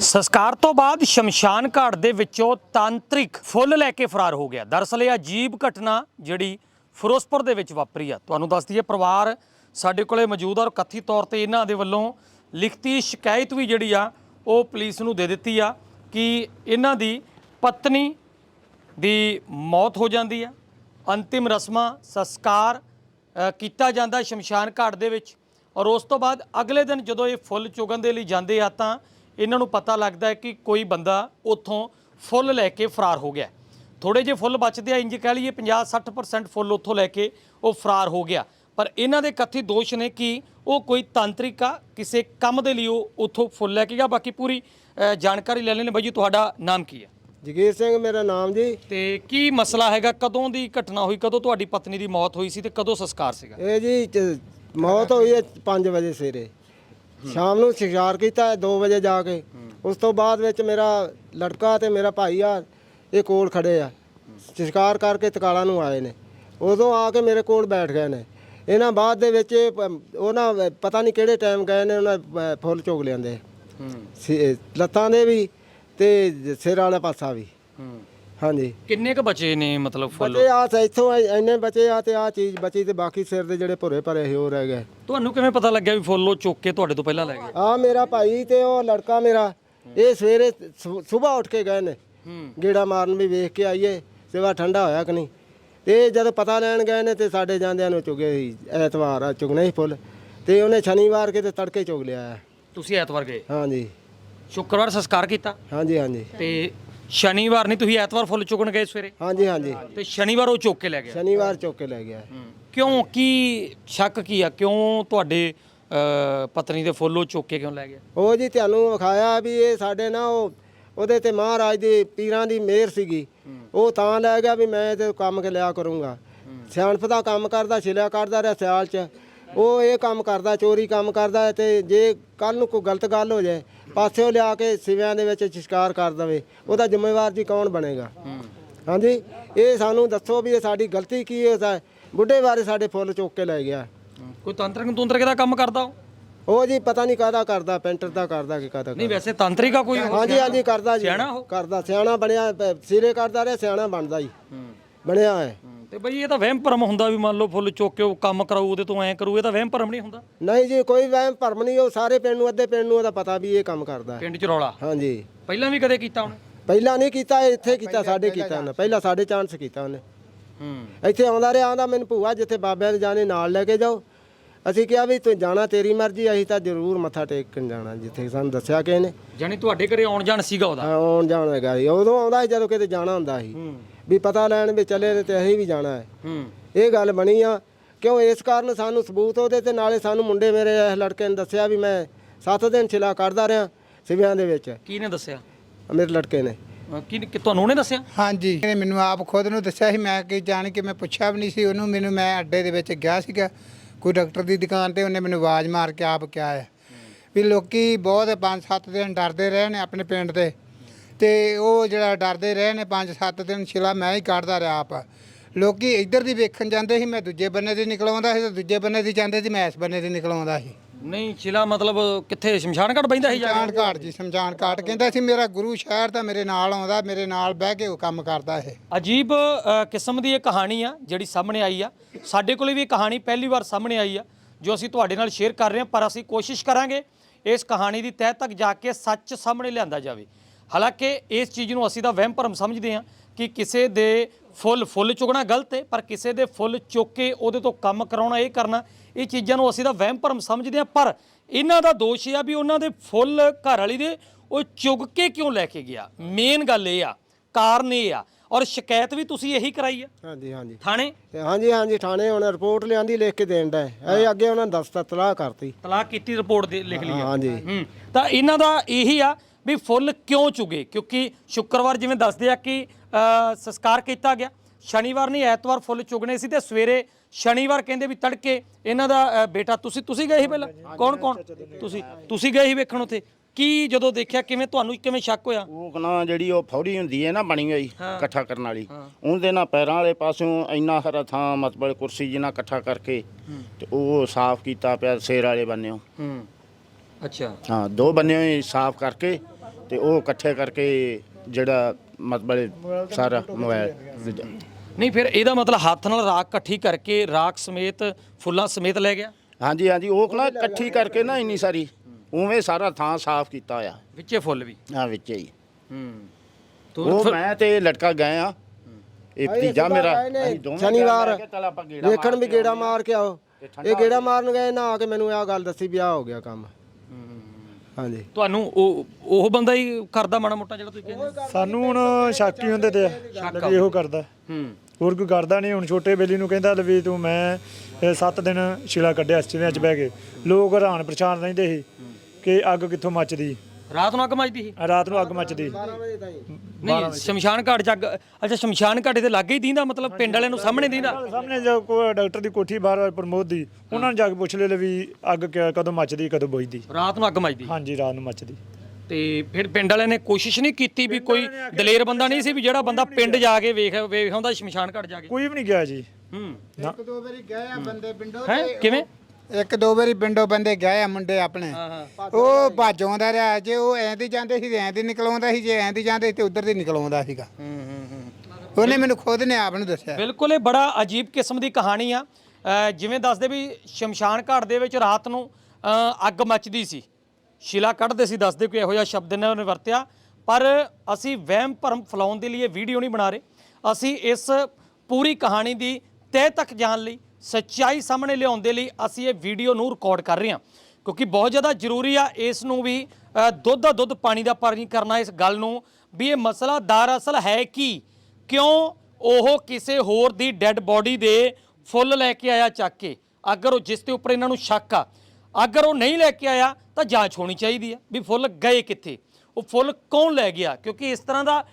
ਸੰਸਕਾਰ ਤੋਂ ਬਾਅਦ ਸ਼ਮਸ਼ਾਨ ਘਾਟ ਦੇ ਵਿੱਚੋਂ ਤਾਂਤਰਿਕ ਫੁੱਲ ਲੈ ਕੇ ਫਰਾਰ ਹੋ ਗਿਆ। ਦਰਅਸਲ ਇਹ ਅਜੀਬ ਘਟਨਾ ਜਿਹੜੀ ਫਿਰੋਜ਼ਪੁਰ ਦੇ ਵਿੱਚ ਵਾਪਰੀ ਆ। ਤੁਹਾਨੂੰ ਦੱਸ ਦਈਏ, ਪਰਿਵਾਰ ਸਾਡੇ ਕੋਲੇ ਮੌਜੂਦ ਆ ਔਰ ਕਥਿਤ ਤੌਰ ਤੇ ਇਹਨਾਂ ਦੇ ਵੱਲੋਂ ਲਿਖਤੀ ਸ਼ਿਕਾਇਤ ਵੀ ਜਿਹੜੀ ਆ, ਉਹ ਪੁਲਿਸ ਨੂੰ ਦੇ ਦਿੱਤੀ ਆ ਕਿ ਇਹਨਾਂ ਦੀ ਪਤਨੀ ਦੀ ਮੌਤ ਹੋ ਜਾਂਦੀ ਆ। ਅੰਤਿਮ ਰਸਮਾਂ ਸੰਸਕਾਰ ਕੀਤਾ ਜਾਂਦਾ ਸ਼ਮਸ਼ਾਨ ਘਾਟ ਦੇ ਵਿੱਚ। ਔਰ ਉਸ ਤੋਂ ਬਾਅਦ ਅਗਲੇ ਦਿਨ ਜਦੋਂ ਇਹ ਫੁੱਲ ਚੁਗਣ ਦੇ ਲਈ ਜਾਂਦੇ ਆ ਤਾਂ ਇਹਨਾਂ ਨੂੰ ਪਤਾ ਲੱਗਦਾ ਹੈ ਕਿ ਕੋਈ ਬੰਦਾ ਉੱਥੋਂ ਫੁੱਲ ਲੈ ਕੇ ਫਰਾਰ ਹੋ ਗਿਆ। ਥੋੜੇ ਜਿਹੇ ਫੁੱਲ ਬਚਦੇ ਆ ਇੰਜ ਕਹਿ ਲਈਏ 50-60% ਫੁੱਲ ਉੱਥੋਂ ਲੈ ਕੇ ਉਹ ਫਰਾਰ ਹੋ ਗਿਆ। ਪਰ ਇਹਨਾਂ ਦੇ ਕਥਿਤ ਦੋਸ਼ ਨੇ ਕਿ ਉਹ ਕੋਈ ਤਾਂਤਰਿਕ ਕਿਸੇ ਕੰਮ ਦੇ ਲਈ ਉਹ ਉੱਥੋਂ ਫੁੱਲ ਲੈ ਕੇ ਗਿਆ। ਬਾਕੀ ਪੂਰੀ ਜਾਣਕਾਰੀ ਲੈ ਲੈਣੇ। ਬਾਈ ਜੀ ਤੁਹਾਡਾ ਨਾਮ ਕੀ ਹੈ? ਜਗੀਰ ਸਿੰਘ ਮੇਰਾ ਨਾਮ ਜੀ। ਤੇ ਕੀ ਮਸਲਾ ਹੈਗਾ? ਕਦੋਂ ਦੀ ਘਟਨਾ ਹੋਈ? ਕਦੋਂ ਤੁਹਾਡੀ ਪਤਨੀ ਦੀ ਮੌਤ ਹੋਈ ਸੀ ਤੇ ਕਦੋਂ ਸੰਸਕਾਰ ਸੀਗਾ? ਇਹ ਜੀ ਮੌਤ ਹੋਈ ਹੈ 5 ਵਜੇ ਸਵੇਰੇ। ਸ਼ਾਮ ਨੂੰ ਸ਼ਿਕਾਰ ਕੀਤਾ 2 ਵਜੇ ਜਾ ਕੇ। ਉਸ ਤੋਂ ਬਾਅਦ ਵਿੱਚ ਮੇਰਾ ਲੜਕਾ ਤੇ ਮੇਰਾ ਭਾਈ ਆ ਇਹ ਕੋਲ ਖੜੇ ਆ। ਸ਼ਿਕਾਰ ਕਰਕੇ ਤਕਾਲਾ ਨੂੰ ਆਏ ਨੇ। ਉਦੋਂ ਆ ਕੇ ਮੇਰੇ ਕੋਲ ਬੈਠ ਗਏ ਨੇ। ਇਹਨਾਂ ਬਾਅਦ ਦੇ ਵਿੱਚ ਉਹਨਾਂ ਪਤਾ ਨਹੀਂ ਕਿਹੜੇ ਟਾਈਮ ਗਏ ਨੇ ਉਹਨਾਂ ਫੁੱਲ ਚੁਗ ਲਿਆਂਦੇ। ਲੱਤਾਂ ਦੇ ਵੀ ਤੇ ਸਿਰ ਵਾਲਾ ਪਾਸਾ ਵੀ। ਹਾਂਜੀ। ਕਿੰਨੇ ਕ ਬਚੇ ਨੇ ਮਤਲਬ ਫੁੱਲ? ਬਚੇ ਆ ਇੱਥੋਂ ਇੰਨੇ ਬਚੇ ਆ ਤੇ ਆ ਚੀਜ਼ ਬਚੀ ਤੇ ਬਾਕੀ ਸਿਰ ਦੇ ਜਿਹੜੇ ਭੁਰੇ ਭਰੇ ਸੀ ਉਹ ਰਹਿ ਗਏ। ਤੁਹਾਨੂੰ ਕਿਵੇਂ ਪਤਾ ਲੱਗਿਆ ਵੀ ਫੁੱਲ ਉਹ ਚੁੱਕ ਕੇ ਤੁਹਾਡੇ ਤੋਂ ਪਹਿਲਾਂ ਲੈ ਗਏ? ਆ ਮੇਰਾ ਭਾਈ ਤੇ ਉਹ ਲੜਕਾ ਮੇਰਾ ਇਹ ਸਵੇਰੇ ਸਵੇਰ ਉੱਠ ਕੇ ਗਏ ਨੇ। ਹੂੰ। ਗੇੜਾ ਮਾਰਨ ਵੀ ਵੇਖ ਕੇ ਆਈਏ ਸਿਵਾ ਠੰਡਾ ਹੋਇਆ ਕਿ ਨਹੀਂ? ਤੇ ਇਹ ਜਦੋਂ ਪਤਾ ਲੈਣ ਗਏ ਨੇ ਤੇ ਸਾਡੇ ਜਾਂਦਿਆਂ ਨੂੰ ਚੁਗੇ ਸੀ ਐਤਵਾਰ ਆ ਚੁਗਨੇ ਸੀ ਫੁੱਲ। ਤੇ ਉਹਨੇ ਸ਼ਨੀਵਾਰ ਕਿਤੇ ਤੜਕੇ ਚੁਗ ਲਿਆ। ਹੈ। ਤੁਸੀਂ ਐਤਵਾਰ ਗਏ? ਹਾਂਜੀ। ਸ਼ੁੱਕਰਵਾਰ ਸੰਸਕਾਰ ਕੀਤਾ? ਹਾਂਜੀ ਹਾਂਜੀ। ਤੇ ਸ਼ਨੀਵਾਰ ਨਹੀਂ ਤੁਸੀਂ ਐਤਵਾਰ ਫੁੱਲ ਚੁਗਣ ਗਏ ਸਵੇਰੇ? ਹਾਂਜੀ ਹਾਂਜੀ। ਤੇ ਸ਼ਨੀਵਾਰ ਉਹ ਚੁੱਕ ਕੇ ਲੈ ਗਿਆ? ਸ਼ਨੀਵਾਰ ਚੁੱਕ ਕੇ ਲੈ ਗਿਆ। ਕਿਉਂ ਕੀ ਸ਼ੱਕ ਕੀ ਆ? ਕਿਉਂ ਤੁਹਾਡੇ ਅ, ਪਤਨੀ ਦੇ ਫੁੱਲ ਉਹ ਚੁੱਕ ਕੇ ਕਿਉਂ ਲੈ ਗਿਆ? ਉਹ ਜੀ ਤੁਹਾਨੂੰ ਵਿਖਾਇਆ ਵੀ ਇਹ ਸਾਡੇ ਨਾ ਉਹ ਉਹਦੇ ਤੇ ਮਹਾਰਾਜ ਦੀ ਪੀਰਾਂ ਦੀ ਮਿਹਰ ਸੀਗੀ। ਉਹ ਤਾਂ ਲੈ ਗਿਆ ਵੀ ਮੈਂ ਤੇ ਕੰਮ ਕੇ ਲਿਆ ਕਰੂੰਗਾ। ਸਿਆਣਪ ਦਾ ਕੰਮ ਕਰਦਾ ਛਿਲਿਆ ਕਰਦਾ ਰਿਹਾ ਸਿਆਲ ਚ। ਉਹ ਇਹ ਕੰਮ ਕਰਦਾ ਚੋਰੀ ਕੰਮ ਕਰਦਾ ਤੇ ਜੇ ਕੱਲ ਨੂੰ ਕੋਈ ਗਲਤ ਗੱਲ ਹੋ ਜਾਏ ਪਾਸਿਓ ਲਿਆ ਕੇ ਸਿਵਿਆਂ ਦੇ ਵਿੱਚ ਸ਼ਿਕਾਰ ਕਰ ਦਵੇ ਉਹਦਾ ਜ਼ਿੰਮੇਵਾਰ ਜੀ ਕੌਣ ਬਣੇਗਾ? ਹਾਂਜੀ? ਇਹ ਸਾਨੂੰ ਦੱਸੋ ਵੀ ਇਹ ਸਾਡੀ ਗਲਤੀ ਕੀ ਹੈ ਸਾ- ਬੁੱਢੇ ਬਾਰੇ ਸਾਡੇ ਫੁੱਲ ਚੁੱਕ ਕੇ ਲੈ ਗਿਆ। ਕੋਈ ਤਾਂਤਰਿਕ ਤੁੰਤਰਿਕ ਦਾ ਕੰਮ ਕਰਦਾ ਉਹ? ਉਹ ਜੀ ਪਤਾ ਨਹੀਂ ਕਾਹਦਾ ਕਰਦਾ ਪੈਂਟਰ ਦਾ ਕਰਦਾ ਕਿ ਕਾਹਦਾ ਨਹੀਂ ਵੈਸੇ ਤਾਂਤਰਿਕ ਆ ਕੋਈ? ਹਾਂਜੀ ਹਾਂਜੀ ਕਰਦਾ ਜੀ। ਸਿਆਣਾ ਉਹ? ਕਰਦਾ ਸਿਆਣਾ ਬਣਿਆ ਸਿਰੇ ਕਰਦਾ ਰਿਹਾ ਸਿਆਣਾ ਬਣਦਾ ਜੀ। ਬਣਿਆ ਹੂੰ, ਤੇ ਬਈ ਇਹ ਤਾਂ ਵਹਿਮ ਭਰਮ ਹੁੰਦਾ ਵੀ ਮੰਨ ਲਓ ਫੁੱਲ ਚੁੱਕ ਕੇ ਉਹ ਕੰਮ ਕਰਾਊ ਉਹਦੇ ਤੋਂ ਐਂ ਕਰੂ ਇਹ ਤਾਂ ਵਹਿਮ ਭਰਮ ਨਹੀਂ ਹੁੰਦਾ। ਨਹੀਂ ਜੀ ਕੋਈ ਵਹਿਮ ਭਰਮ ਨਹੀਂ ਉਹ ਸਾਰੇ ਪਿੰਡ ਨੂੰ ਅੱਧੇ ਪਿੰਡ ਨੂੰ ਉਹਦਾ ਪਤਾ ਵੀ ਇਹ ਕੰਮ ਕਰਦਾ। ਹੈ ਪਿੰਡ ਚ ਰੌਲਾ? ਹਾਂਜੀ। ਪਹਿਲਾਂ ਵੀ ਕਦੇ ਕੀਤਾ ਉਹਨੇ? ਪਹਿਲਾਂ ਨਹੀਂ ਕੀਤਾ ਇਹ ਇੱਥੇ ਕੀਤਾ ਸਾਡੇ ਕੀਤਾ ਉਹਨੇ। ਪਹਿਲਾਂ ਸਾਡੇ ਚਾਂਸ ਕੀਤਾ ਉਹਨੇ। ਹੂੰ। ਇੱਥੇ ਆਉਂਦਾ ਰਿਹਾ ਆਂਦਾ ਮੈਨੂੰ ਭੂਆ ਜਿੱਥੇ ਬਾਬਿਆਂ ਦੇ ਜਾਣੇ ਨਾਲ ਲੈ ਕੇ ਜਾਓ। ਅਸੀਂ ਕਿਹਾ ਵੀ ਤੂੰ ਜਾਣਾ ਤੇਰੀ ਮਰਜ਼ੀ ਅਸੀਂ ਤਾਂ ਜ਼ਰੂਰ ਮੱਥਾ ਟੇਕਣ ਜਾਣਾ ਜਿੱਥੇ ਸਾਨੂੰ ਦੱਸਿਆ ਕਿਸੇ ਨੇ। ਜਾਨੀ ਤੁਹਾਡੇ ਘਰੇ ਆਉਣ ਜਾਣ ਸੀਗਾ ਉਹਦਾ? ਆਉਣ ਜਾਣਾ ਹੈਗਾ ਸੀ। ਉਦੋਂ ਆਉਂਦਾ ਸੀ ਜਦੋਂ ਕਿਤੇ ਜਾਣਾ ਹੁੰਦਾ ਸੀ। ਹੂੰ। ਵੀ ਪਤਾ ਲੈਣ ਵੀ ਚੱਲੇ ਨੇ ਤੇ ਅਸੀਂ ਵੀ ਜਾਣਾ ਹੈ। ਹੂੰ। ਇਹ ਗੱਲ ਬਣੀ ਆ। ਕਿਉਂ ਇਸ ਕਾਰਨ ਸਾਨੂੰ ਸਬੂਤ ਉਹਦੇ ਤੇ ਨਾਲੇ ਸਾਨੂੰ ਮੁੰਡੇ ਮੇਰੇ ਇਸ ਲੜਕੇ ਨੇ ਦੱਸਿਆ ਵੀ ਮੈਂ 7 ਦਿਨ ਛਿਲਾ ਕਰਦਾ ਰਿਹਾ ਸਿਵਿਆਂ ਦੇ ਵਿੱਚ। ਕੀ ਨੇ ਦੱਸਿਆ? ਮੇਰੇ ਲੜਕੇ ਨੇ। ਕੀ ਕਿ ਤੁਹਾਨੂੰ ਉਹਨੇ ਦੱਸਿਆ? ਹਾਂਜੀ। ਇਹਨੇ ਮੈਨੂੰ ਆਪ ਖੁਦ ਨੂੰ ਦੱਸਿਆ ਸੀ। ਮੈਂ ਕਿ ਜਾਣ ਕੇ ਮੈਂ ਪੁੱਛਿਆ ਵੀ ਨਹੀਂ ਸੀ ਉਹਨੂੰ। ਮੈਨੂੰ ਮੈਂ ਅੱਡੇ ਦੇ ਵਿੱਚ ਗਿਆ ਸੀਗਾ। ਕੋਈ ਡਾਕਟਰ ਦੀ ਦੁਕਾਨ ਤੇ ਉਹਨੇ ਮੈਨੂੰ ਆਵਾਜ਼ ਮਾਰ ਕੇ ਆਪ ਕਿਹਾ ਹੈ। ਵੀ ਲੋਕੀ ਬਹੁਤ 5-7 ਦਿਨ ਡਰਦੇ ਰਹੇ ਨੇ ਆਪਣੇ ਪਿੰਡ ਦੇ। ਤੇ ਉਹ ਜਿਹੜਾ ਡਰਦੇ ਰਹੇ ਨੇ 5-7 ਦਿਨ ਛਿਲਾ ਮੈਂ ਹੀ ਕੱਢਦਾ ਰਿਹਾ ਆਪ। ਲੋਕੀ ਇੱਧਰ ਦੀ ਵੇਖਣ ਜਾਂਦੇ ਸੀ ਮੈਂ ਦੂਜੇ ਬੰਨੇ ਦੀ ਨਿਕਲਾਉਂਦਾ ਸੀ ਤੇ ਦੂਜੇ ਬੰਨੇ ਦੀ ਜਾਂਦੇ ਸੀ ਮੈਂ ਇਸ ਬੰਨੇ ਦੀ ਨਿਕਲਾਉਂਦਾ ਸੀ। ਨਹੀਂ ਚਿਲਾ ਮਤਲਬ ਕਿੱਥੇ? ਸ਼ਮਸ਼ਾਨ ਘਾਟ ਬੈਂਦਾ ਸੀ ਜਾ ਕੇ? ਸ਼ਮਸ਼ਾਨ ਘਾਟ ਜੀ ਸ਼ਮਸ਼ਾਨ ਘਾਟ। ਕਹਿੰਦਾ ਸੀ ਮੇਰਾ ਗੁਰੂ ਸ਼ਹਿਰ ਤਾਂ ਮੇਰੇ ਨਾਲ ਆਉਂਦਾ ਮੇਰੇ ਨਾਲ ਬਹਿ ਕੇ ਉਹ ਕੰਮ ਕਰਦਾ ਇਹ। ਅਜੀਬ ਅ, ਕਿਸਮ ਦੀ ਇਹ ਕਹਾਣੀ ਆ ਜਿਹੜੀ ਸਾਹਮਣੇ ਆਈ ਆ। ਸਾਡੇ ਕੋਲੇ ਵੀ ਇਹ ਕਹਾਣੀ ਪਹਿਲੀ ਵਾਰ ਸਾਹਮਣੇ ਆਈ ਆ ਜੋ ਅਸੀਂ ਤੁਹਾਡੇ ਨਾਲ ਸ਼ੇਅਰ ਕਰ ਰਹੇ ਹਾਂ ਪਰ ਅਸੀਂ ਕੋਸ਼ਿਸ਼ ਕਰਾਂਗੇ ਇਸ ਕਹਾਣੀ ਦੀ ਤਹਿ ਤੱਕ ਜਾ ਕੇ ਸੱਚ ਸਾਹਮਣੇ ਲਿਆਂਦਾ ਜਾਵੇ। ਹਾਲਾਂਕਿ ਇਸ ਚੀਜ਼ ਨੂੰ ਅਸੀਂ ਤਾਂ ਵਹਿਮ ਭਰਮ ਸਮਝਦੇ ਹਾਂ ਕਿ ਕਿਸੇ ਦੇ ਫੁੱਲ ਫੁੱਲ ਚੁਗਣਾ ਗਲਤ ਹੈ ਪਰ ਕਿਸੇ ਦੇ ਫੁੱਲ ਚੁੱਕ ਕੇ ਉਹਦੇ ਤੋਂ ਕੰਮ ਕਰਾਉਣਾ ਇਹ ਕਰਨਾ ਇਹ ਚੀਜ਼ਾਂ ਨੂੰ ਅਸੀਂ ਤਾਂ ਵਹਿਮ ਭਰਮ ਸਮਝਦੇ ਹਾਂ। ਪਰ ਇਹਨਾਂ ਦਾ ਦੋਸ਼ ਇਹ ਆ ਵੀ ਉਹਨਾਂ ਦੇ ਫੁੱਲ ਘਰ ਵਾਲੀ ਦੇ ਉਹ ਚੁਗ ਕੇ ਕਿਉਂ ਲੈ ਕੇ ਗਿਆ? ਮੇਨ ਗੱਲ ਇਹ ਆ ਕਾਰਨ ਇਹ ਆ ਔਰ ਸ਼ਿਕਾਇਤ ਵੀ ਤੁਸੀਂ ਇਹੀ ਕਰਾਈ ਆ। ਹਾਂਜੀ ਹਾਂਜੀ। ਥਾਣੇ? ਤੇ ਹਾਂਜੀ ਹਾਂਜੀ ਥਾਣੇ ਹੁਣ ਰਿਪੋਰਟ ਲਿਆਂਦੀ ਲਿਖ ਕੇ ਦੇਣ ਦਾ ਇਹ ਅੱਗੇ ਉਹਨਾਂ ਨੇ ਦਸਤਖਤ ਤਲਾਹ ਕਰਤੀ। ਤਲਾਕ ਕੀਤੀ ਰਿਪੋਰਟ ਦੇ ਲਿਖ ਲਈ ਆ। ਹਾਂਜੀ। ਹੂੰ। ਤਾਂ ਇਹਨਾਂ ਦਾ ਇਹੀ ਆ ਵੀ ਫੁੱਲ ਕਿਉਂ ਚੁਗੇ? ਕਿਉਂਕਿ ਸ਼ੁੱਕਰਵਾਰ ਜਿਵੇਂ ਦੱਸਦੇ ਆ ਕਿ ਸੰਸਕਾਰ ਕੀਤਾ ਗਿਆ। ਸ਼ਨੀਵਾਰ ਨਹੀਂ ਐਤਵਾਰ ਫੁੱਲ ਚੁਗਣੇ ਸੀ ਤੇ ਸਵੇਰੇ ਸ਼ਨੀਵਾਰ ਕਹਿੰਦੇ ਵੀ ਤੜਕੇ ਇਹਨਾਂ ਦਾ ਬੇਟਾ ਤੁਸੀਂ ਤੁਸੀਂ ਗਏ ਸੀ ਪਹਿਲਾਂ? ਕੌਣ ਕੌਣ? ਤੁਸੀਂ ਤੁਸੀਂ ਗਏ ਸੀ ਵੇਖਣ ਉੱਥੇ। ਕੀ ਜਦੋਂ ਦੇਖਿਆ ਕਿਵੇਂ ਤੁਹਾਨੂੰ ਕਿਵੇਂ ਸ਼ੱਕ ਹੋਇਆ? ਉਹ ਕਨਾ ਜਿਹੜੀ ਉਹ ਫੌੜੀ ਹੁੰਦੀ ਹੈ ਨਾ ਬਣੀ ਹੋਈ ਇਕੱਠਾ ਕਰਨ ਵਾਲੀ। ਉਹਦੇ ਨਾਲ ਪੈਰਾਂ ਵਾਲੇ ਪਾਸਿਓਂ ਇੰਨਾ ਹਰਾ ਥਾਂ ਮਤਲਬ ਕੁਰਸੀ ਜਿਹਾ ਇਕੱਠਾ ਕਰਕੇ ਤੇ ਉਹ ਸਾਫ਼ ਕੀਤਾ ਪਿਆ ਸਿਰ ਵਾਲੇ ਬੰਨਿਓ। ਅੱਛਾ। ਹਾਂ ਦੋ ਬੰਨਿਓ ਹੀ ਸਾਫ਼ ਕਰਕੇ ਤੇ ਉਹ ਇਕੱਠੇ ਕਰਕੇ ਜਿਹੜਾ ਮਤਲਬ ਸਾਰਾ ਮੋਬਾਈਲ ਨਹੀਂ ਫਿਰ ਇਹਦਾ ਮਤਲਬ ਹੱਥ ਨਾਲ ਰਾਖ ਇਕੱਠੀ ਕਰਕੇ ਰਾਖ ਸਮੇਤ ਫੁੱਲਾਂ ਸਮੇਤ ਲੈ ਗਿਆ? ਹਾਂਜੀ ਹਾਂਜੀ ਉਹ ਨਾ ਇਕੱਠੀ ਕਰਕੇ ਨਾ ਇੰਨੀ ਸਾਰੀ। ਉਵੇਂ ਸਾਰਾ ਥਾਂ ਸਾਫ਼ ਕੀਤਾ ਆ ਵਿੱਚੇ ਫੁੱਲ ਵੀ? ਆ ਵਿੱਚ ਹੀ। ਹੂੰ। ਉਹ ਮੈਂ ਤੇ ਲੜਕਾ ਗਏ ਆ। ਇਹ ਭਤੀਜਾ ਮੇਰਾ। ਸ਼ਨੀਵਾਰ। ਮਾਰ ਵੀ ਕੇ ਗੇੜਾ ਮਾਰ ਕੇ ਆਓ। ਇਹ ਗੇੜਾ ਮਾਰਨ ਗਏ ਨਾ ਆ ਕੇ ਮੈਨੂੰ ਇਹ ਗੱਲ ਦੱਸੀ ਵੀ ਆ ਹੋ ਗਿਆ ਕੰਮ। ਹਾਂਜੀ। ਤੁਹਾਨੂੰ ਉਹ ਉਹ ਬੰਦਾ ਹੀ ਕਰਦਾ ਮਾੜਾ ਮੋਟਾ ਜਿਹੜਾ ਤੁਸੀਂ ਕਹਿੰਦੇ ਸਾਨੂੰ ਹੁਣ ਸ਼ੱਕ ਹੀ ਹੁੰਦੇ ਤੇ ਵੀ ਇਹੋ ਕਰਦਾ। ਹੂੰ। ਹੋਰ ਕੋਈ ਕਰਦਾ ਨਹੀਂ ਹੁਣ ਛੋਟੇ ਬੇਲੀ ਨੂੰ ਕਹਿੰਦਾ ਲੈ ਵੀ ਤੂੰ ਮੈਂ 7 ਦਿਨ ਛਿਲਾ ਕੱਢਿਆ ਅਸਟਰੀਆਂ 'ਚ ਬਹਿ ਕੇ। ਲੋਕ ਹੈਰਾਨ ਪਰੇਸ਼ਾਨ ਰਹਿੰਦੇ ਸੀ ਕਿ ਅੱਗ ਕਿੱਥੋਂ ਮੱਚਦੀ। ਰਾਤ ਨੂੰ ਅੱਗ ਮੱਚਦੀ ਸੀ? ਰਾਤ ਨੂੰ ਅੱਗ ਮੱਚਦੀ। ਨਹੀਂ ਸ਼ਮਸ਼ਾਨ ਘਾਟ ਜੱਗ ਅੱਛਾ ਸ਼ਮਸ਼ਾਨ ਘਾਟੇ ਦੇ ਲਾਗੇ ਹੀ ਦੀਂਦਾ ਮਤਲਬ ਪਿੰਡ ਵਾਲਿਆਂ ਨੂੰ ਸਾਹਮਣੇ ਦੀਂਦਾ? ਸਾਹਮਣੇ ਜੋ ਕੋਈ ਡਾਕਟਰ ਦੀ ਕੋਠੀ ਬਾਹਰ ਪ੍ਰਮੋਦ ਦੀ ਉਹਨਾਂ ਨੂੰ ਜਾ ਕੇ ਪੁੱਛ ਲੈ ਵੀ ਅੱਗ ਕਿ- ਕਦੋਂ ਮੱਚਦੀ ਕਦੋਂ ਬੁਝਦੀ। ਰਾਤ ਨੂੰ ਅੱਗ ਮੱਚਦੀ? ਹਾਂਜੀ ਰਾਤ ਨੂੰ ਮੱਚਦੀ। ਤੇ ਫਿਰ ਪਿੰਡ ਵਾਲਿਆਂ ਨੇ ਕੋਸ਼ਿਸ਼ ਨਹੀਂ ਕੀਤੀ ਵੀ ਕੋਈ ਦਲੇਰ ਬੰਦਾ ਨਹੀਂ ਸੀ ਵੀ ਜਿਹੜਾ ਬੰਦਾ ਪਿੰਡ ਜਾ ਕੇ ਵੇਖ ਵੇਖ ਆਉਂਦਾ ਸ਼ਮਸ਼ਾਨ ਘਾਟ ਜਾ ਕੇ? ਕੋਈ ਵੀ ਨਹੀਂ ਗਿਆ ਜੀ। ਹੂੰ। ਇੱਕ ਦੋ ਵਾਰੀ ਗਏ ਆ ਬੰਦੇ ਪਿੰਡੋਂ ਹੈ? ਕਿਵੇਂ? ਇੱਕ ਦੋ ਵਾਰੀ ਪਿੰਡੋਂ ਬੰਦੇ ਗਏ ਆ ਮੁੰਡੇ ਆਪਣੇ। ਉਹ ਭੱਜ ਆਉਂਦਾ ਰਿਹਾ। ਜੇ ਉਹ ਐਂ ਦੀ ਜਾਂਦੇ ਸੀ ਤੇ ਐਂ ਦੀ ਨਿਕਲਾਉਂਦਾ ਸੀ। ਜੇ ਐਂ ਦੀ ਜਾਂਦੇ ਸੀ ਤੇ ਉਧਰ ਦੀ ਨਿਕਲਾਉਂਦਾ ਸੀਗਾ। ਹੂੰ ਹੂੰ ਹੂੰ। ਉਹਨੇ ਮੈਨੂੰ ਖੁਦ ਨੇ ਆਪ ਨੂੰ ਦੱਸਿਆ। ਬਿਲਕੁਲ ਇਹ ਬੜਾ ਅਜੀਬ ਕਿਸਮ ਦੀ ਕਹਾਣੀ ਆ। ਜਿਵੇਂ ਦੱਸਦੇ ਵੀ ਸ਼ਮਸ਼ਾਨ ਘਾਟ ਦੇ ਵਿੱਚ ਰਾਤ ਨੂੰ ਅੱਗ ਮੱਚਦੀ ਸੀ। ਸ਼ਿਲਾ ਕੱਢਦੇ ਸੀ ਦੱਸਦੇ ਕੋਈ ਇਹੋ ਜਿਹਾ ਸ਼ਬਦ ਇਹਨਾਂ ਨੇ ਵਰਤਿਆ। ਪਰ ਅਸੀਂ ਵਹਿਮ ਭਰਮ ਫੈਲਾਉਣ ਦੇ ਲਈ ਇਹ ਵੀਡੀਓ ਨਹੀਂ ਬਣਾ ਰਹੇ। ਅਸੀਂ ਇਸ ਪੂਰੀ ਕਹਾਣੀ ਦੀ ਤਹਿ ਤੱਕ ਜਾਣ ਲਈ ਸੱਚਾਈ ਸਾਹਮਣੇ ਲਿਆਉਣ ਦੇ ਲਈ ਅਸੀਂ ਇਹ ਵੀਡੀਓ ਨੂੰ ਰਿਕਾਰਡ ਕਰ ਰਹੇ ਹਾਂ। ਕਿਉਂਕਿ ਬਹੁਤ ਜ਼ਿਆਦਾ ਜ਼ਰੂਰੀ ਆ ਇਸ ਨੂੰ ਵੀ ਦੁੱਧ ਦਾ ਦੁੱਧ ਪਾਣੀ ਦਾ ਪਾਣੀ ਕਰਨਾ ਇਸ ਗੱਲ ਨੂੰ ਵੀ ਇਹ ਮਸਲਾ ਦਰਅਸਲ ਹੈ ਕਿ? ਕਿਉਂ ਉਹ ਕਿਸੇ ਹੋਰ ਦੀ ਡੈੱਡ ਬੋਡੀ ਦੇ ਫੁੱਲ ਲੈ ਕੇ ਆਇਆ ਚੱਕ ਕੇ? ਅਗਰ ਉਹ ਜਿਸ ਦੇ ਉੱਪਰ ਇਹਨਾਂ ਨੂੰ ਸ਼ੱਕ ਆ, ਅਗਰ ਉਹ ਨਹੀਂ ਲੈ ਕੇ ਆਇਆ ਤਾਂ ਜਾਂਚ ਹੋਣੀ ਚਾਹੀਦੀ ਆ ਵੀ ਫੁੱਲ ਗਏ ਕਿੱਥੇ? ਉਹ ਫੁੱਲ ਕੌਣ ਲੈ ਗਿਆ? ਕਿਉਂਕਿ ਇਸ ਤਰ੍ਹਾਂ ਦਾ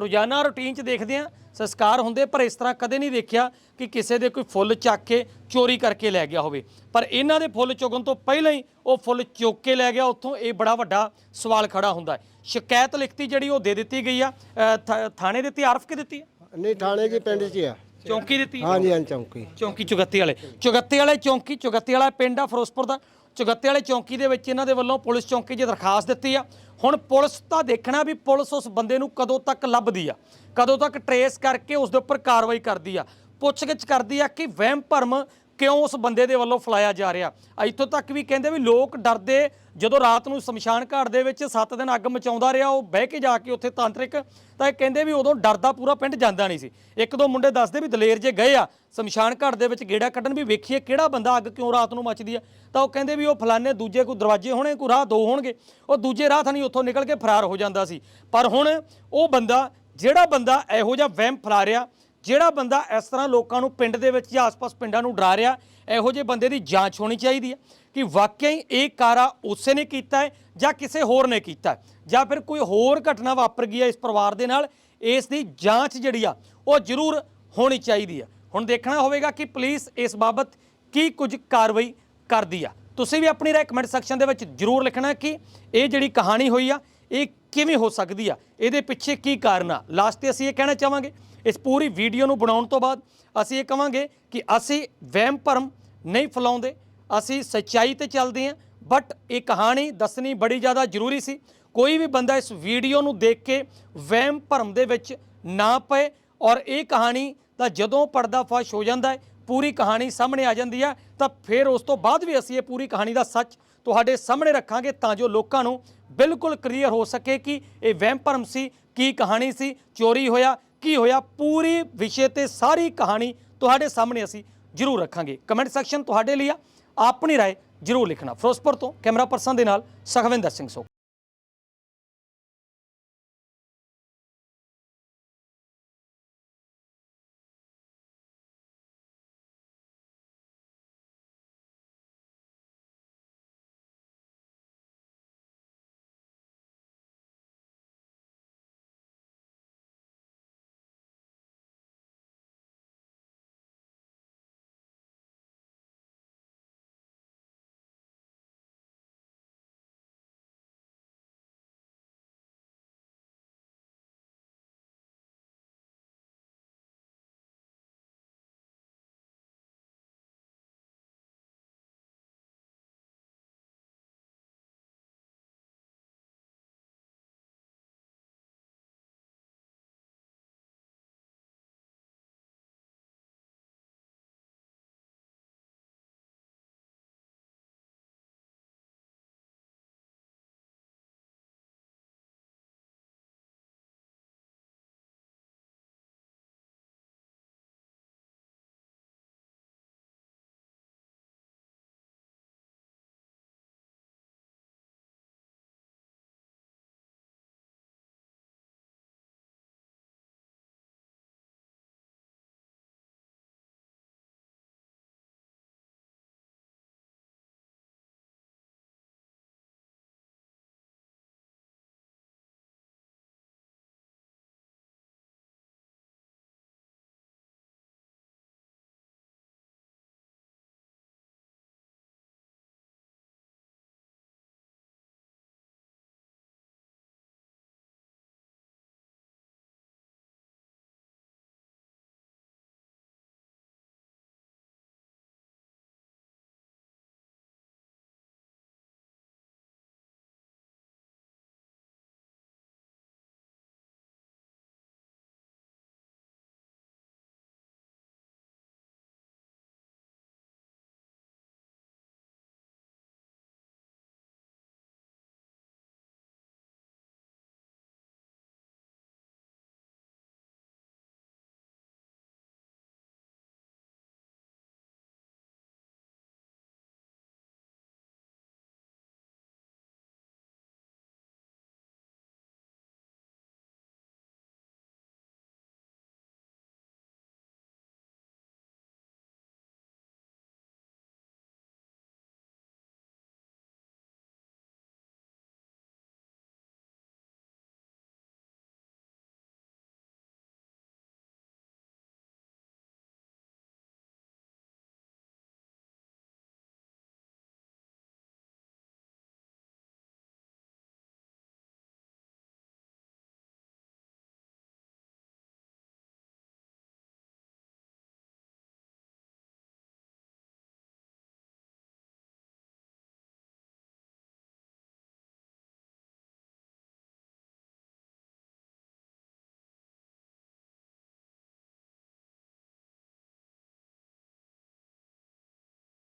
ਰੋਜ਼ਾਨਾ ਰੁਟੀਨ 'ਚ ਦੇਖਦੇ ਆ ਸੰਸਕਾਰ ਹੁੰਦੇ ਪਰ ਇਸ ਤਰ੍ਹਾਂ ਕਦੇ ਨਹੀਂ ਦੇਖਿਆ ਕਿ ਕਿਸੇ ਦੇ ਕੋਈ ਫੁੱਲ ਚੱਕ ਕੇ ਚੋਰੀ ਕਰਕੇ ਲੈ ਗਿਆ ਹੋਵੇ। ਪਰ ਇਹਨਾਂ ਦੇ ਫੁੱਲ ਚੁਗਣ ਤੋਂ ਪਹਿਲਾਂ ਹੀ ਉਹ ਫੁੱਲ ਚੁੱਕ ਕੇ ਲੈ ਗਿਆ। ਉੱਥੋਂ ਇਹ ਬੜਾ ਵੱਡਾ ਸਵਾਲ ਖੜਾ ਹੁੰਦਾ ਹੈ। ਸ਼ਿਕਾਇਤ ਲਿਖਤੀ ਜਿਹੜੀ ਉਹ ਦੇ ਦਿੱਤੀ ਗਈ ਆ। ਅ, ਥਾ- ਥਾਣੇ ਦਿੱਤੀ ਆਰਫ ਕੇ ਦਿੱਤੀ ਨਹੀਂ ਥਾਣੇ ਜੀ ਪਿੰਡ 'ਚ ਹੀ ਆ। ਚੌਂਕੀ ਦਿੱਤੀ? ਆ? ਹਾਂਜੀ ਹਾਂ ਚੌਂਕੀ। ਚੌਂਕੀ ਚੁਗੱਤੀ ਵਾਲੇ। ਚੁਗੱਤੀ ਵਾਲੇ ਚੌਂਕੀ ਚੁਗੱਤੀ ਵਾਲਾ ਪਿੰਡ ਆ ਫਿਰੋਜ਼ਪੁਰ ਦਾ। ਚੁਗੱਤੀ ਵਾਲੇ ਚੌਂਕੀ ਦੇ ਵਿੱਚ ਇਹਨਾਂ ਦੇ ਵੱਲੋਂ ਪੁਲਿਸ ਚੌਂਕੀ 'ਚ ਦਰਖਾਸਤ ਦਿੱਤੀ ਆ। ਹੁਣ ਪੁਲਿਸ ਤਾਂ ਦੇਖਣਾ ਵੀ ਪੁਲਿਸ ਉਸ ਬੰਦੇ ਨੂੰ ਕਦੋਂ ਤੱਕ ਲੱਭਦੀ ਆ, ਕਦੋਂ ਤੱਕ ਟਰੇਸ ਕਰਕੇ ਉਸ ਦੇ ਉੱਪਰ ਕਾਰਵਾਈ ਕਰਦੀ ਆ, ਪੁੱਛਗਿੱਛ ਕਰਦੀ ਆ ਕਿ ਵਹਿਮ ਭਰਮ ਕਿਉਂ ਉਸ ਬੰਦੇ ਦੇ ਵੱਲੋਂ ਫਲਾਇਆ ਜਾ ਰਿਹਾ? ਇੱਥੋਂ ਤੱਕ ਵੀ ਕਹਿੰਦੇ ਵੀ ਲੋਕ ਡਰਦੇ, ਜਦੋਂ ਰਾਤ ਨੂੰ ਸ਼ਮਸ਼ਾਨ ਘਾਟ ਦੇ ਵਿੱਚ 7 ਦਿਨ ਅੱਗ ਮਚਾਉਂਦਾ ਰਿਹਾ, ਉਹ ਬਹਿ ਕੇ ਜਾ ਕੇ ਉੱਥੇ ਤਾਂਤਰਿਕ, ਤਾਂ ਇਹ ਕਹਿੰਦੇ ਵੀ ਉਦੋਂ ਡਰਦਾ ਪੂਰਾ ਪਿੰਡ ਜਾਂਦਾ ਨਹੀਂ ਸੀ। ਇੱਕ ਦੋ ਮੁੰਡੇ ਦੱਸਦੇ ਵੀ ਦਲੇਰ ਜੇ ਗਏ ਆ, ਸ਼ਮਸ਼ਾਨ ਘਾਟ ਦੇ ਵਿੱਚ ਗੇੜਾ ਕੱਢਣ ਵੀ ਵੇਖੀਏ ਕਿਹੜਾ ਬੰਦਾ ਅੱਗ ਕਿਉਂ ਰਾਤ ਨੂੰ ਮੱਚਦੀ ਆ। ਤਾਂ ਉਹ ਕਹਿੰਦੇ ਵੀ ਉਹ ਫਲਾਣੇ ਦੂਜੇ ਕੋਈ ਦਰਵਾਜ਼ੇ ਹੋਣੇ, ਕੋਈ ਰਾਹ ਦੋ ਹੋਣਗੇ, ਉਹ ਦੂਜੇ ਰਾਹ ਥਣੀ ਉੱਥੋਂ ਨਿਕਲ ਕੇ ਫਰਾਰ ਹੋ ਜਾਂਦਾ ਸੀ। ਪਰ ਹੁਣ ਉਹ ਬੰਦਾ, ਜਿਹੜਾ ਬੰਦਾ ਇਹੋ ਜਿਹਾ ਵਹਿਮ ਫੈਲਾ ਰਿਹਾ ਜਿਹੜਾ ਬੰਦਾ ਇਸ ਤਰ੍ਹਾਂ ਲੋਕਾਂ ਨੂੰ ਪਿੰਡ ਦੇ ਵਿੱਚ ਜਾਂ ਆਸ-ਪਾਸ ਪਿੰਡਾਂ ਨੂੰ ਡਰਾ ਰਿਹਾ, ਇਹੋ ਜਿਹੇ ਬੰਦੇ ਦੀ ਜਾਂਚ ਹੋਣੀ ਚਾਹੀਦੀ ਹੈ ਕਿ ਵਾਕਿਆ ਹੀ ਇਹ ਕਾਰਾ ਉਸੇ ਨੇ ਕੀਤਾ ਹੈ ਜਾਂ ਕਿਸੇ ਹੋਰ ਨੇ ਕੀਤਾ ਜਾਂ ਫਿਰ ਕੋਈ ਹੋਰ ਘਟਨਾ ਵਾਪਰ ਗਈ ਹੈ ਇਸ ਪਰਿਵਾਰ ਦੇ ਨਾਲ, ਇਸ ਦੀ ਜਾਂਚ ਜਿਹੜੀ ਆ, ਉਹ ਜ਼ਰੂਰ ਹੋਣੀ ਚਾਹੀਦੀ ਹੈ। ਹੁਣ ਦੇਖਣਾ ਹੋਵੇਗਾ ਕਿ ਪੁਲਿਸ ਇਸ ਬਾਬਤ ਕੀ ਕੁਝ ਕਾਰਵਾਈ ਕਰਦੀ ਆ। ਤੁਸੀਂ ਵੀ ਆਪਣੀ ਰਾਏ ਕਮੈਂਟ ਸੈਕਸ਼ਨ ਦੇ ਵਿੱਚ ਜ਼ਰੂਰ ਲਿਖਣਾ ਕਿ ਇਹ ਜਿਹੜੀ ਕਹਾਣੀ ਹੋਈ ਆ, ਇਹ ਕਿਵੇਂ ਹੋ ਸਕਦੀ ਆ? ਇਹਦੇ ਪਿੱਛੇ ਕੀ ਕਾਰਨ ਆ? ਲਾਸਟ ਤੇ ਅਸੀਂ ਇਹ ਕਹਿਣਾ ਚਾਹਾਂਗੇ ਇਸ ਪੂਰੀ ਵੀਡੀਓ ਨੂੰ ਬਣਾਉਣ ਤੋਂ ਬਾਅਦ ਅਸੀਂ ਇਹ ਕਵਾਂਗੇ ਕਿ ਅਸੀਂ ਵਹਿਮ ਭਰਮ ਨਹੀਂ ਫੈਲਾਉਂਦੇ, ਅਸੀਂ ਸੱਚਾਈ ਤੇ ਚੱਲਦੇ ਹਾਂ ਬਟ ਇਹ ਕਹਾਣੀ ਦੱਸਣੀ ਬੜੀ ਜ਼ਿਆਦਾ ਜ਼ਰੂਰੀ ਸੀ। ਕੋਈ ਵੀ ਬੰਦਾ ਇਸ ਵੀਡੀਓ ਨੂੰ ਦੇਖ ਕੇ ਵਹਿਮ ਭਰਮ ਦੇ ਵਿੱਚ ਨਾ ਪਏ ਔਰ ਇਹ ਕਹਾਣੀ ਤਾਂ ਜਦੋਂ ਪਰਦਾ ਫਾਸ਼ ਹੋ ਜਾਂਦਾ ਹੈ, ਪੂਰੀ ਕਹਾਣੀ ਸਾਹਮਣੇ ਆ ਜਾਂਦੀ ਹੈ ਤਾਂ ਫਿਰ ਉਸ ਤੋਂ ਬਾਅਦ ਵੀ ਅਸੀਂ ਇਹ ਪੂਰੀ ਕਹਾਣੀ ਦਾ ਸੱਚ ਤੁਹਾਡੇ ਸਾਹਮਣੇ ਰੱਖਾਂਗੇ ਤਾਂ ਜੋ ਲੋਕਾਂ ਨੂੰ ਬਿਲਕੁਲ ਕਲੀਅਰ ਹੋ ਸਕੇ ਕਿ ਇਹ ਵਹਿਮ ਭਰਮ ਸੀ, ਕੀ ਕਹਾਣੀ ਸੀ, ਚੋਰੀ ਹੋਇਆ ਕੀ ਹੋਇਆ? ਪੂਰੀ ਵਿਸ਼ੇ ਤੇ ਸਾਰੀ ਕਹਾਣੀ ਤੁਹਾਡੇ ਸਾਹਮਣੇ ਅਸੀਂ ਜ਼ਰੂਰ ਰੱਖਾਂਗੇ। ਕਮੈਂਟ ਸੈਕਸ਼ਨ ਤੁਹਾਡੇ ਲਈ ਆ। ਆਪਣੀ ਰਾਏ ਜ਼ਰੂਰ ਲਿਖਣਾ। ਫਿਰੋਜ਼ਪੁਰ ਤੋਂ ਕੈਮਰਾ ਪਰਸਨ ਦੇ ਨਾਲ ਸਖਵਿੰਦਰ ਸਿੰਘ ਸੋ